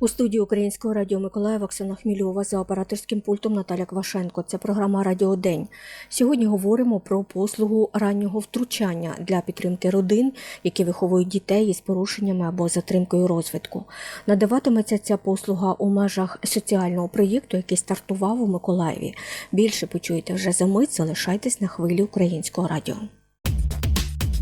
У студії Українського радіо Миколаїв Оксана Хмільова за операторським пультом Наталя Квашенко. Це програма Радіо День. Сьогодні говоримо про послугу раннього втручання для підтримки родин, які виховують дітей із порушеннями або затримкою розвитку. Надаватиметься ця послуга у межах соціального проєкту, який стартував у Миколаєві. Більше почуєте вже за мить. Залишайтесь на хвилі українського радіо.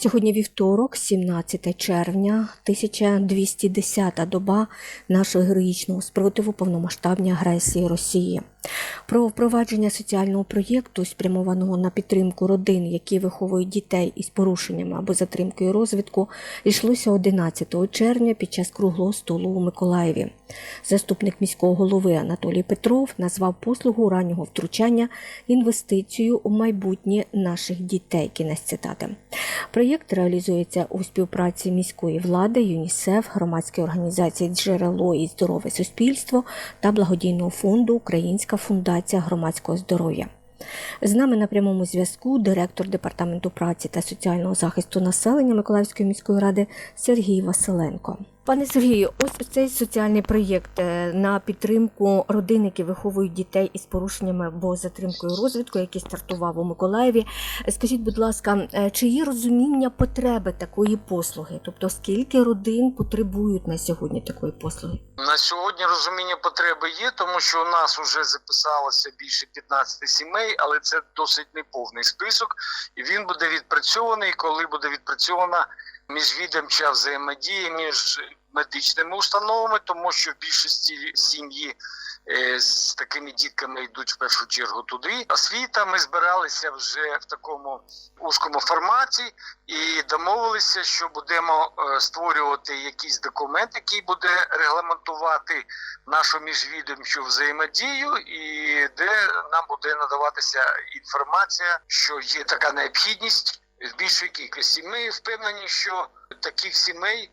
Сьогодні вівторок, 17 червня, 1210-та доба нашого героїчного спротиву повномасштабній агресії Росії. Про впровадження соціального проєкту, спрямованого на підтримку родин, які виховують дітей із порушеннями або затримкою розвитку, йшлося 11 червня під час круглого столу у Миколаєві. Заступник міського голови Анатолій Петров назвав послугу раннього втручання інвестицією у майбутнє наших дітей. Кінець цитати. Проєкт реалізується у співпраці міської влади, ЮНІСЕФ, громадської організації Джерело і здорове суспільство та благодійного фонду Українська фундація громадського здоров'я. З нами на прямому зв'язку директор департаменту праці та соціального захисту населення Миколаївської міської ради Сергій Василенко. Пане Сергію, ось цей соціальний проєкт е, на підтримку родин, які виховують дітей із порушеннями або затримкою розвитку, який стартував у Миколаєві. Скажіть, будь ласка, е, чи є розуміння потреби такої послуги? Тобто, скільки родин потребують на сьогодні такої послуги? На сьогодні розуміння потреби є, тому що у нас вже записалося більше 15 сімей, але це досить неповний список, і він буде відпрацьований, коли буде відпрацьована міжвідомча взаємодія між медичними установами, тому що в більшості сім'ї е, з такими дітками йдуть в першу чергу туди. Освіта ми збиралися вже в такому узкому форматі і домовилися, що будемо е, створювати якийсь документ, який буде регламентувати нашу міжвідомчу взаємодію, і де нам буде надаватися інформація, що є така необхідність в більшій кількості. Ми впевнені, що таких сімей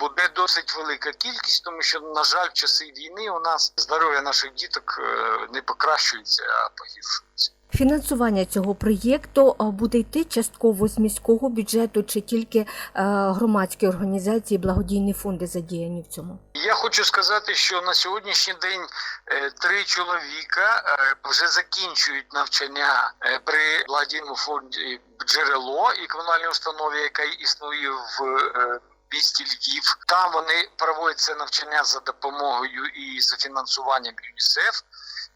буде досить велика кількість, тому що, на жаль, в часи війни у нас здоров'я наших діток е, не покращується, а погіршується. Фінансування цього проєкту буде йти частково з міського бюджету чи тільки е, громадські організації, благодійні фонди задіяні в цьому? Я хочу сказати, що на сьогоднішній день е, три чоловіка е, вже закінчують навчання е, при благодійному фонді джерело і комунальній установі, яка існує в е, місті Львів. Там вони проводять це навчання за допомогою і за фінансуванням ЮНІСЕФ.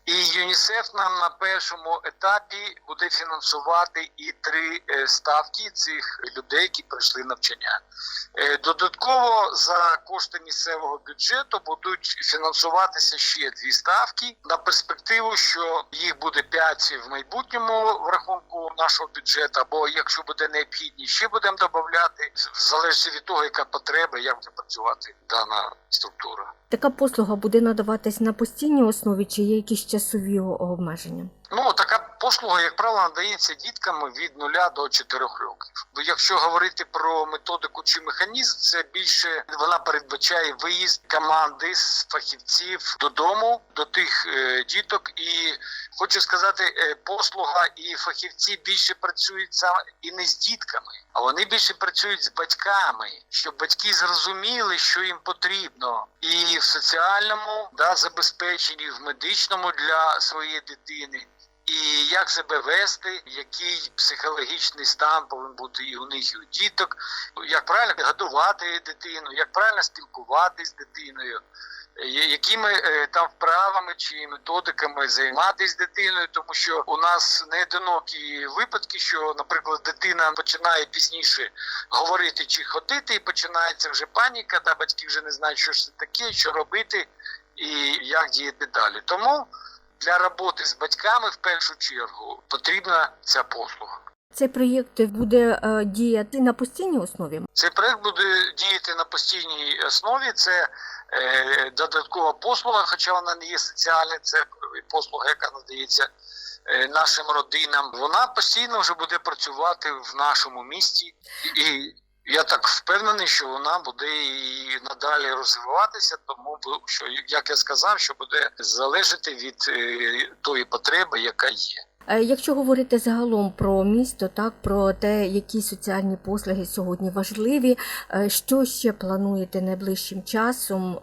І ЮНІСЕФ нам на першому етапі буде фінансувати і три е, ставки цих людей, які пройшли навчання. Е, Додатково за кошти місцевого бюджету будуть фінансуватися ще дві ставки на перспективу, що їх буде п'ять в майбутньому в рахунку нашого бюджету, або якщо буде необхідність, ще будемо додати, в залежності від того, яка потреба, як буде працювати дана структура. Така послуга буде надаватись на постійній основі, чи є якісь часові обмеження? Ну така послуга, як правило, надається діткам від 0 до 4 років. Бо якщо говорити про методику чи механізм, це більше вона передбачає виїзд команди з фахівців додому до тих е, діток. І хочу сказати, е, послуга і фахівці більше працюють саме і не з дітками, а вони більше працюють з батьками, щоб батьки зрозуміли, що їм потрібно, і в соціальному да, забезпеченні, в медичному для своєї дитини. І як себе вести, який психологічний стан повинен бути і у них, і у діток, як правильно годувати дитину, як правильно спілкуватися з дитиною, е, якими е, там вправами чи методиками займатися дитиною, тому що у нас не одинокі випадки, що, наприклад, дитина починає пізніше говорити чи ходити, і починається вже паніка, та батьки вже не знають, що ж це таке, що робити і як діяти далі. Тому для роботи з батьками в першу чергу потрібна ця послуга. Цей проєкт буде е, діяти на постійній основі. Цей проект буде діяти на постійній основі. Це е, додаткова послуга, хоча вона не є соціальна, це послуга, яка надається е, нашим родинам. Вона постійно вже буде працювати в нашому місті і Я так впевнений, що вона буде і надалі розвиватися, тому що як я сказав, що буде залежати від е, тої потреби, яка є. Е, Якщо говорити загалом про місто, так про те, які соціальні послуги сьогодні важливі, е, що ще плануєте найближчим часом,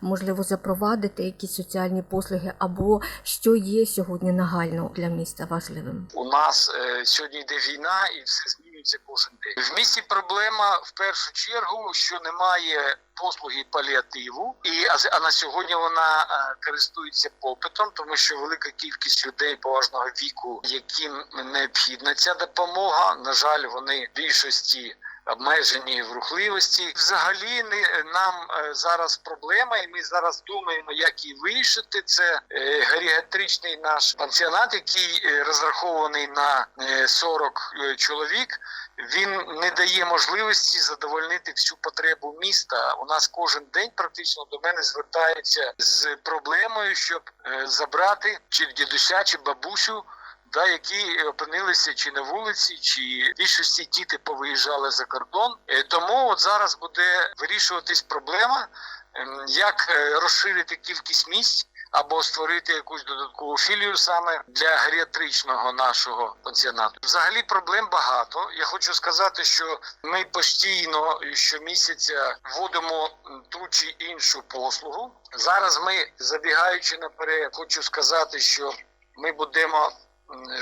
можливо, запровадити якісь соціальні послуги, або що є сьогодні нагально для міста важливим? У нас сьогодні йде війна, і все змінюється кожен день. В місті проблема в першу чергу, що немає послуги паліативу, і а на сьогодні вона е, користується попитом, тому що велика кількість людей поважного віку, яким необхідна ця допомога. На жаль, вони в більшості. Обмежені в рухливості, взагалі не нам е, зараз проблема, і ми зараз думаємо, як її вирішити. Це е, геріатричний наш пансіонат, який е, розрахований на е, 40 е, чоловік. Він не дає можливості задовольнити всю потребу міста. У нас кожен день практично до мене звертаються з проблемою, щоб забрати чи дідуся, чи бабусю. Да, які опинилися чи на вулиці, чи більшості діти повиїжджали за кордон. Е, Тому от зараз буде вирішуватись проблема, ем, як е, розширити кількість місць або створити якусь додаткову філію саме для геріатричного нашого пансіонату. Взагалі проблем багато. Я хочу сказати, що ми постійно щомісяця вводимо ту чи іншу послугу. Зараз ми, забігаючи наперед, хочу сказати, що ми будемо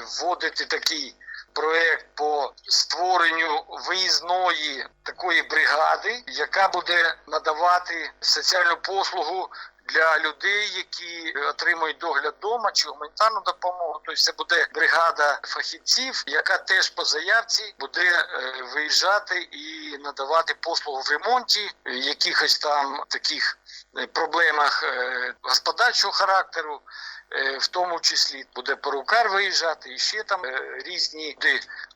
вводити такий проект по створенню виїзної такої бригади, яка буде надавати соціальну послугу для людей, які отримують догляд вдома чи гуманітарну допомогу. Тобто це буде бригада фахівців, яка теж по заявці буде е, виїжджати і надавати послугу в ремонті е, якихось там таких е, проблемах господарчого характеру. В тому числі буде перукар виїжджати і ще там різні.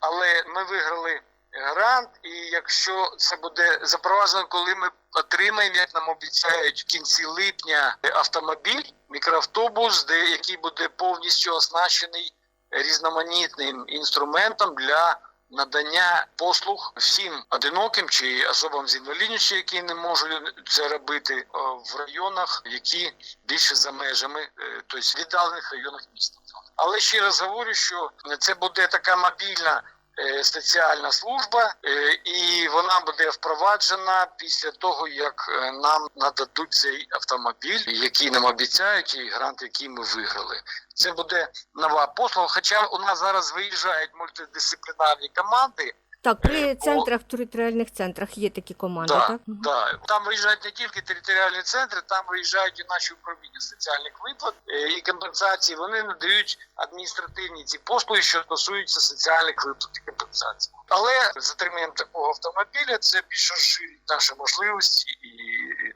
Але ми виграли грант, і якщо це буде запроваджено, коли ми отримаємо, як нам обіцяють в кінці липня автомобіль, мікроавтобус, де який буде повністю оснащений різноманітним інструментом для надання послуг всім одиноким чи особам з інвалідністю, які не можуть це робити е, в районах, які більше за межами, е, тобто віддалених районах міста. Але ще раз говорю, що це буде така мобільна е, соціальна служба, е, і вона буде впроваджена після того, як е, нам нададуть цей автомобіль, який нам обіцяють, і грант, який ми виграли. Це буде нова послуга. Хоча у нас зараз виїжджають мультидисциплінарні команди. Так, при центрах, територіальних центрах є такі команди, Да, так? Мгм. да. Там виїжджають не тільки територіальні центри, там виїжджають і наші управління соціальних виплат е, і компенсацій. Вони надають адміністративні ці послуги, що стосуються соціальних виплат і компенсацій. Але з такого автомобіля це більше розширить наші можливості і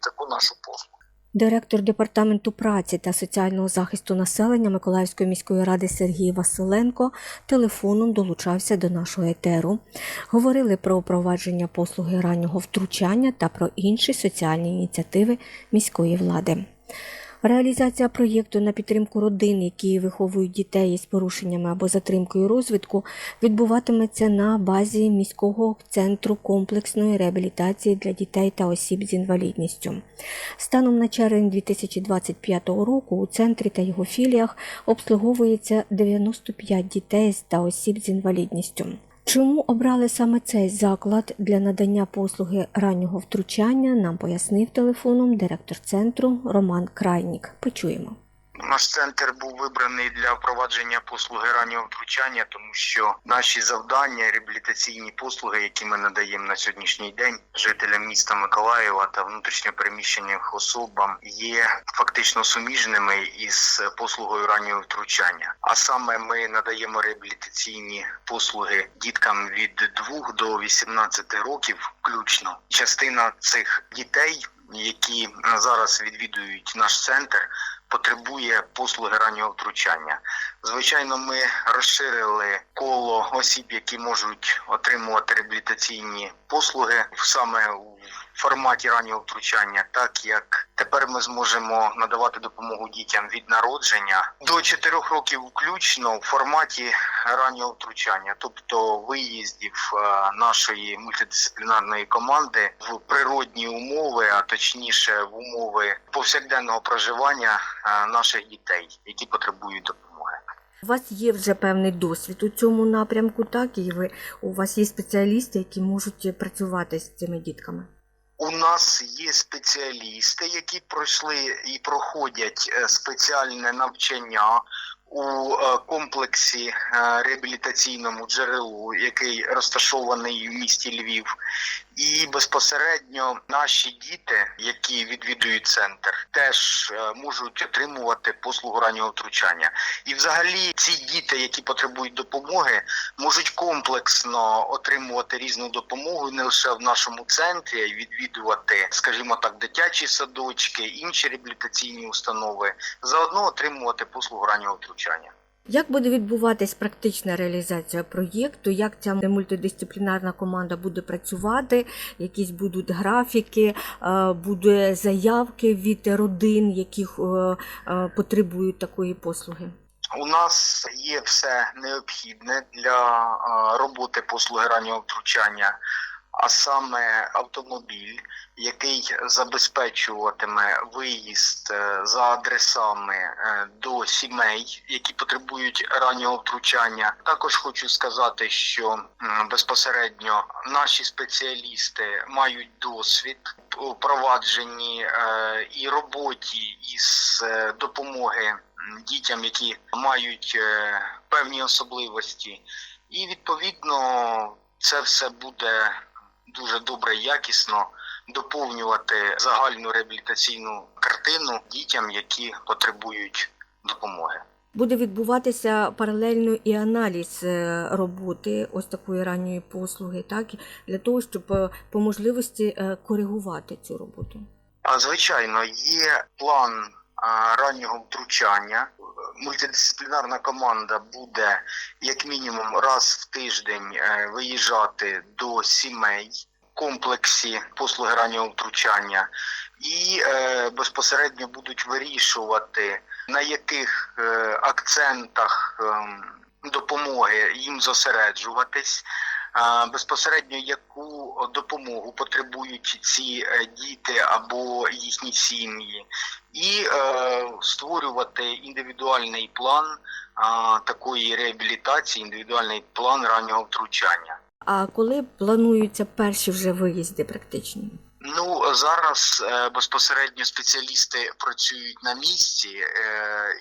таку нашу послугу. Директор департаменту праці та соціального захисту населення Миколаївської міської ради Сергій Василенко телефоном долучався до нашого етеру. Говорили про впровадження послуги раннього втручання та про інші соціальні ініціативи міської влади. Реалізація проєкту на підтримку родин, які виховують дітей із порушеннями або затримкою розвитку, відбуватиметься на базі міського центру комплексної реабілітації для дітей та осіб з інвалідністю. Станом на червень 2025 року у центрі та його філіях обслуговується 95 дітей та осіб з інвалідністю. Чому обрали саме цей заклад для надання послуги раннього втручання, нам пояснив телефоном директор центру Роман Крайнік. Почуємо. Наш центр був вибраний для впровадження послуги раннього втручання, тому що наші завдання, реабілітаційні послуги, які ми надаємо на сьогоднішній день жителям міста Миколаєва та внутрішньопереміщеним особам, є фактично суміжними із послугою раннього втручання. А саме ми надаємо реабілітаційні послуги діткам від 2 до 18 років, включно. Частина цих дітей, які зараз відвідують наш центр потребує послуги раннього втручання. Звичайно, ми розширили коло осіб, які можуть отримувати реабілітаційні послуги саме у форматі раннього втручання, так як тепер ми зможемо надавати допомогу дітям від народження до 4 років, включно в форматі раннього втручання, тобто виїздів е, нашої мультидисциплінарної команди в природні умови, а точніше в умови повсякденного проживання е, наших дітей, які потребують допомоги. У вас є вже певний досвід у цьому напрямку, так і ви у вас є спеціалісти, які можуть працювати з цими дітками. У нас є спеціалісти, які пройшли і проходять е, спеціальне навчання у е, комплексі е, реабілітаційному джерелу, який розташований в місті Львів. І безпосередньо наші діти, які відвідують центр, теж е, можуть отримувати послугу раннього втручання. І, взагалі, ці діти, які потребують допомоги, можуть комплексно отримувати різну допомогу не лише в нашому центрі, а й відвідувати, скажімо так, дитячі садочки, інші реабілітаційні установи, заодно отримувати послугу раннього втручання. Як буде відбуватись практична реалізація проєкту? Як ця мультидисциплінарна команда буде працювати? Якісь будуть графіки, е, буде заявки від родин, яких е, е, потребують такої послуги? У нас є все необхідне для роботи послуги раннього втручання, а саме автомобіль, який забезпечуватиме виїзд е, за адресами е, до сімей, які потребують раннього втручання. Також хочу сказати, що безпосередньо наші спеціалісти мають досвід у провадженні е, і роботі із допомоги дітям, які мають певні особливості, і відповідно це все буде дуже добре якісно доповнювати загальну реабілітаційну картину дітям, які потребують допомоги. Буде відбуватися паралельно і аналіз е, роботи ось такої ранньої послуги, так для того, щоб е, по можливості е, коригувати цю роботу. А звичайно, є план раннього втручання. Мультидисциплінарна команда буде як мінімум раз в тиждень е, виїжджати до сімей комплексі послуги раннього втручання і е, безпосередньо будуть вирішувати на яких е, акцентах ем, допомоги їм зосереджуватись. Безпосередньо яку допомогу потребують ці е, діти або їхні сім'ї, і е, створювати індивідуальний план такої реабілітації, індивідуальний план раннього втручання. А коли плануються перші вже виїзди практичні? Ну зараз е, безпосередньо спеціалісти працюють на місці,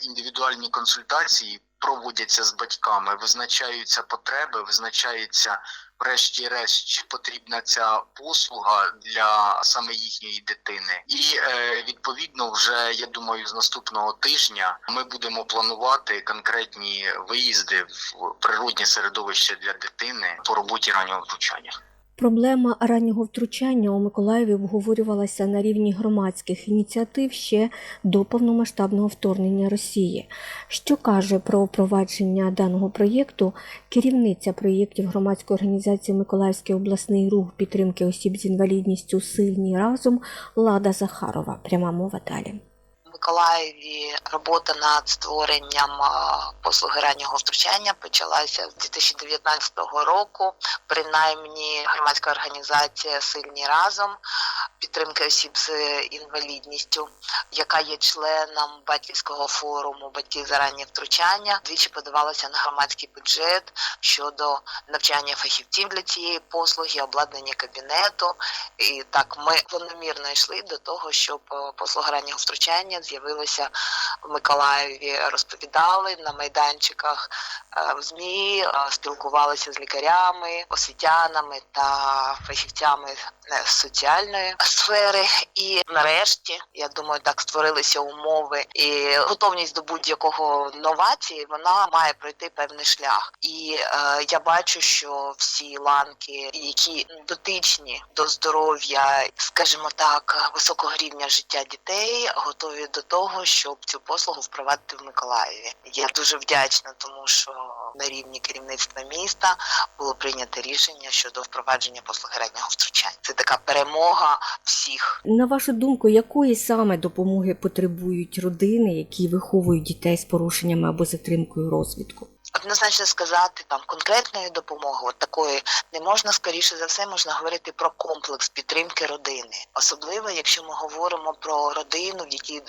індивідуальні консультації проводяться з батьками, визначаються потреби, визначаються врешті-решт, потрібна ця послуга для саме їхньої дитини. І е, відповідно, вже я думаю, з наступного тижня ми будемо планувати конкретні виїзди в природні середовище для дитини по роботі раннього втручання. Проблема раннього втручання у Миколаєві обговорювалася на рівні громадських ініціатив ще до повномасштабного вторгнення Росії. Що каже про впровадження даного проєкту керівниця проєктів громадської організації Миколаївський обласний рух підтримки осіб з інвалідністю Сильні разом Лада Захарова. Пряма мова далі. Миколаєві робота над створенням а, послуги раннього втручання почалася з 2019 року. Принаймні, громадська організація Сильні разом підтримки осіб з інвалідністю, яка є членом батьківського форуму Батьки за раннє втручання, двічі подавалася на громадський бюджет щодо навчання фахівців для цієї послуги, обладнання кабінету. І так ми планомірно йшли до того, щоб е, послуга раннього втручання з'явилася в Миколаєві, розповідали на майданчиках е, в ЗМІ, е, спілкувалися з лікарями, освітянами та фахівцями е, соціальної сфери. І нарешті, я думаю, так створилися умови і готовність до будь-якого новації вона має пройти певний шлях. І е, я бачу, що всі ланки, які дотичні до здоров'я, скажімо так, високого рівня життя дітей, готові до того, щоб цю послугу впровадити в Миколаєві. Я дуже вдячна, тому що на рівні керівництва міста було прийнято рішення щодо впровадження послуги раннього втручання. Це така перемога всіх. На вашу думку, якої саме допомоги потребують родини, які виховують дітей з порушеннями або затримкою розвитку? Однозначно сказати там конкретної допомоги, от такої не можна скоріше за все, можна говорити про комплекс підтримки родини, особливо якщо ми говоримо про родину, в якій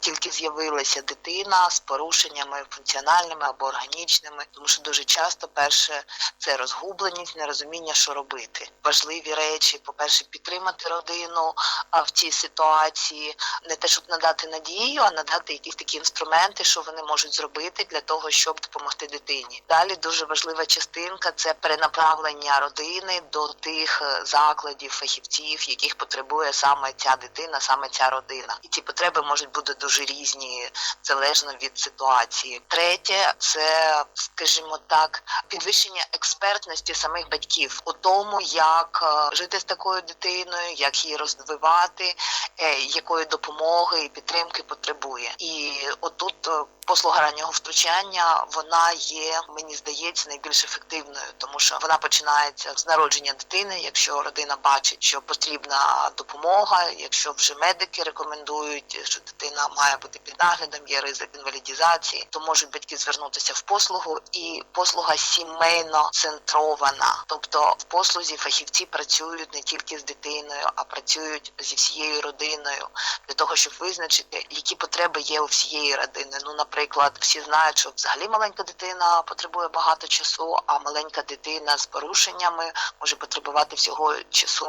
тільки з'явилася дитина з порушеннями функціональними або органічними, тому що дуже часто перше це розгубленість, нерозуміння, що робити. Важливі речі, по-перше, підтримати родину а в цій ситуації, не те, щоб надати надію, а надати якісь такі інструменти, що вони можуть зробити для того, щоб допомогти дитині. Далі дуже важлива частинка це перенаправлення родини до тих е, закладів, фахівців, яких потребує саме ця дитина, саме ця родина. І ці потреби можуть бути дуже різні залежно від ситуації. Третє це, скажімо так, підвищення експертності самих батьків у тому, як е, жити з такою дитиною, як її розвивати, е, якої допомоги і підтримки потребує. І отут послуга раннього втручання вона є, мені здається, найбільш ефективною, тому що вона починається з народження дитини. Якщо родина бачить, що потрібна допомога, якщо вже медики рекомендують, що дитина має бути під наглядом, є ризик інвалідізації, то можуть батьки звернутися в послугу, і послуга сімейно центрована. Тобто в послузі фахівці працюють не тільки з дитиною, а працюють зі всією родиною для того, щоб визначити, які потреби є у всієї родини. Ну, наприклад, всі знають, що взагалі маленька дитина потребує багато часу, а маленька дитина з порушеннями може потребувати всього часу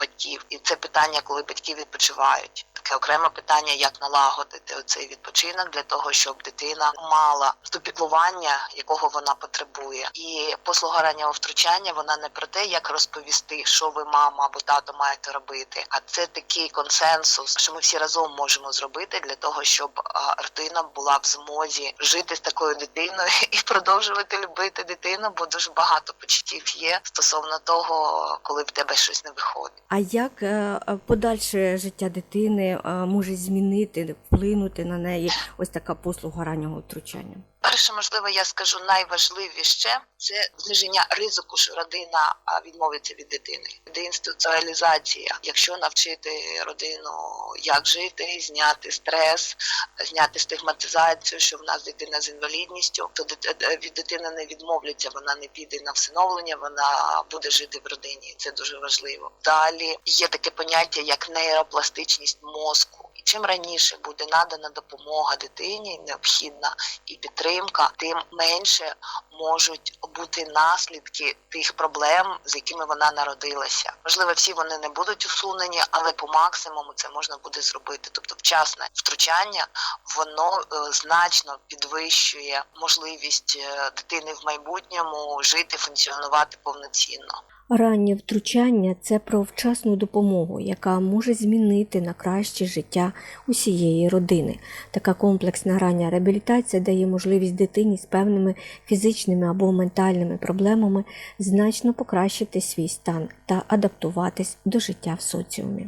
батьків. І це питання, коли батьки відпочивають. Таке окреме питання, як налагодити цей відпочинок для того, щоб дитина мала то піклування, якого вона потребує. І послуга раннього втручання вона не про те, як розповісти, що ви, мама або тато, маєте робити, а це такий консенсус, що ми всі разом можемо зробити для того, щоб родина була в змозі жити з такою дитиною і продовжувати любити дитину, бо дуже багато почуттів є стосовно того, коли в тебе щось не виходить. А як е, подальше життя дитини е, може змінити, вплинути на неї ось така послуга раннього втручання? Перше, можливо, я скажу найважливіше це зниження ризику, що родина відмовиться від дитини. Деінституціалізація. Якщо навчити родину, як жити, зняти стрес, зняти стигматизацію, що в нас дитина з інвалідністю, то дит- е, від дитини не відмовляться, вона не піде на всиновлення, вона буде жити в родині. Це дуже важливо. Далі є таке поняття як нейропластичність мозку. Чим раніше буде надана допомога дитині, необхідна і підтримка, тим менше можуть бути наслідки тих проблем, з якими вона народилася. Можливо, всі вони не будуть усунені, але по максимуму це можна буде зробити. Тобто, вчасне втручання воно е, значно підвищує можливість е, дитини в майбутньому жити, функціонувати повноцінно. Раннє втручання це про вчасну допомогу, яка може змінити на краще життя усієї родини. Така комплексна рання реабілітація дає можливість дитині з певними фізичними або ментальними проблемами значно покращити свій стан та адаптуватись до життя в соціумі.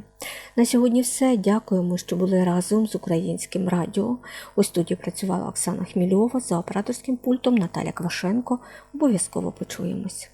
На сьогодні все. Дякуємо, що були разом з українським радіо. У студії працювала Оксана Хмільова за операторським пультом Наталя Квашенко. Обов'язково почуємось.